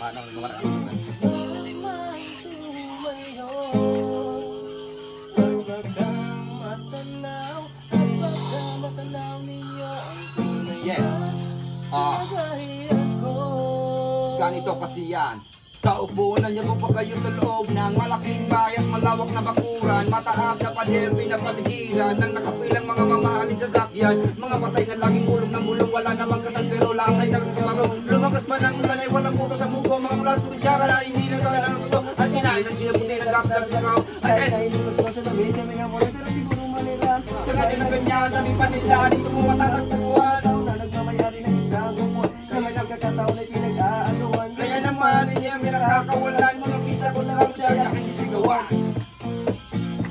manang lumaran ang Yes. Ah, ganito kasi yan. Kaupunan niyo po kayo sa loob ng malaking bayan, malawak na bakuran, mataas na pader, pinapaligiran ng nakapilang mga mamahalin sa sakyan, mga patay na laging bulong ng bulong, wala namang kasal pero lahat ay nagkasamaro. Lumakas man ang ulan ay walang puto sa muko, mga mula sa kutsara na hindi na kaya ng totoo, at kinain sa sila puti na gapdal sa kao. Ay, ay, sa nga din ang ganyan, sabi pa nila, dito mo matatagpuan. Kaya naman, hindi ang pinakakawalan mo, nakita ko na lang siya, nakikisigawan.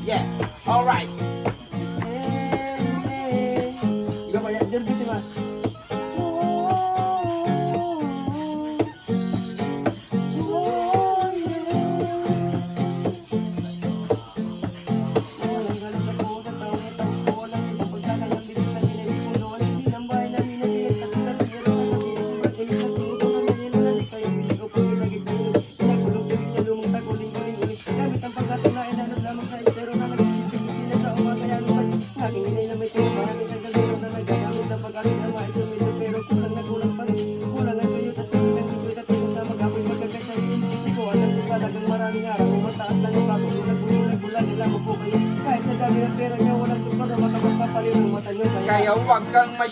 Yeah, alright. Maraming araw, mataas lang ang bago, bulag-bulag nila mo po kayo. Kahit sa dami ng pera niya, walang tukar na matapagpapaliw ng mata niyo. Kaya huwag kang may...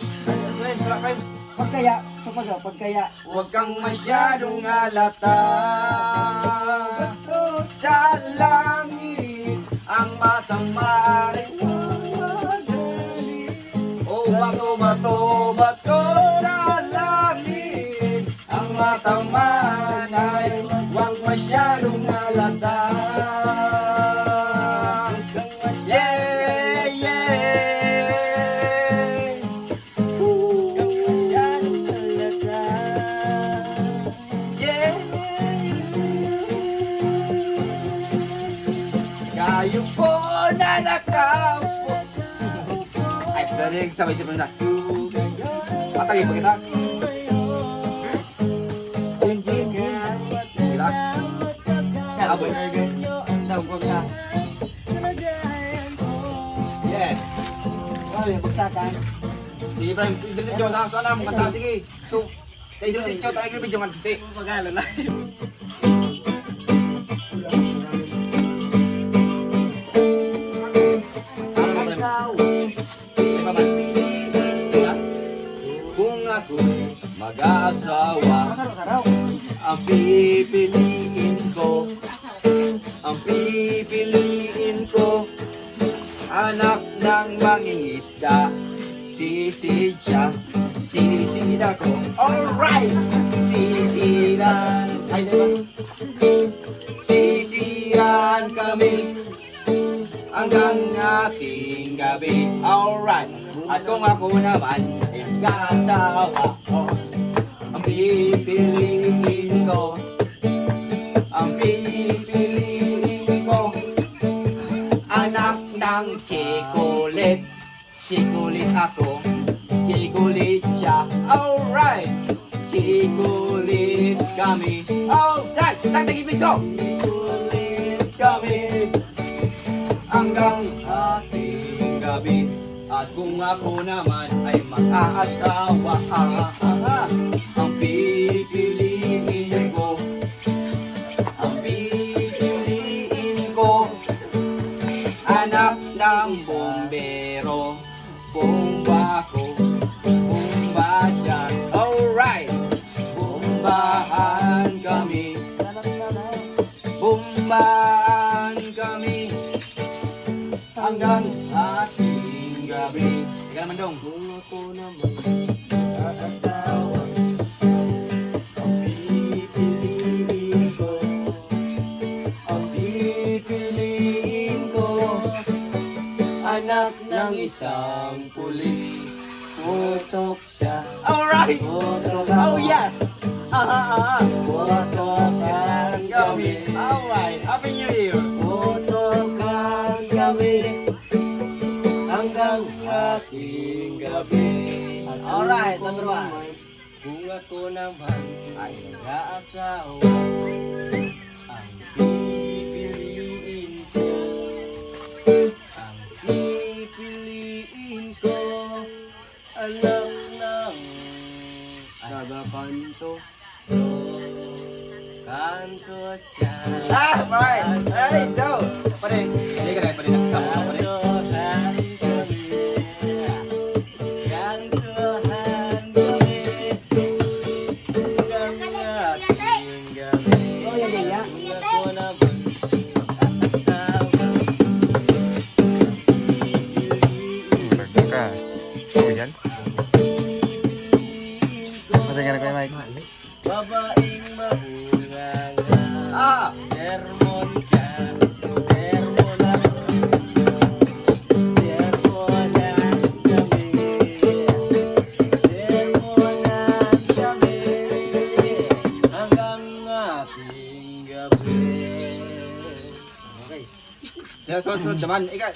Friends, wala kayo. Pagkaya, sa pag pagkaya, Huwag kang masyadong alata Sa langit Ang matang maaaring mamadali O bato, bato, bato Kayo po na nakaupo Ay, darig sabay siya na Patay mo kita Kita Aboy Yeah Grabe, bagsakan. Si Ibrahim, si Idris Jones, ang sana mo kanta, sige. So, kay Idris Jones, tayo video nga siti. Pagalo na. Kung mag-aasawa, ang pipiliin ko, ang pipiliin ko, anak ng mangingisda, sisidya, sisida ko. Alright! Sisiran, ay? Sisiran kami hanggang ating gabi. Alright! At kung ako naman mag-aasawa, oh, ang pipiliin ko, ang pipiliin ko, anak ng chikulit. Chikulit ako, chikulit siya. Alright! Chikulit kami. Alright! Tagtagipin ko! Chikulit At kung ako naman ay mag-aasawa, ah, ah, ah, ang pipiliin ko, ang pipiliin ko, anak ng bombero, bomba ko, bomba dyan. Alright! Bombahan kami, bombahan kami, hanggang ating gabi. Ika naman dong. Kung ako naman aasawa, ang pipiliin ko, Ang pipiliin ko, anak ng isang pulis. putok siya. Alright! Putok Gabi. Alright, number one. Kung ako naman ay nag-aasawa Ang pipiliin ko Ang pipiliin ko Anak ng Sagapanto Kanto siya Ah, pare! Babaeng mahunganga Ah! Sermon ating gabi Okay Sunod, sunod naman. Ika,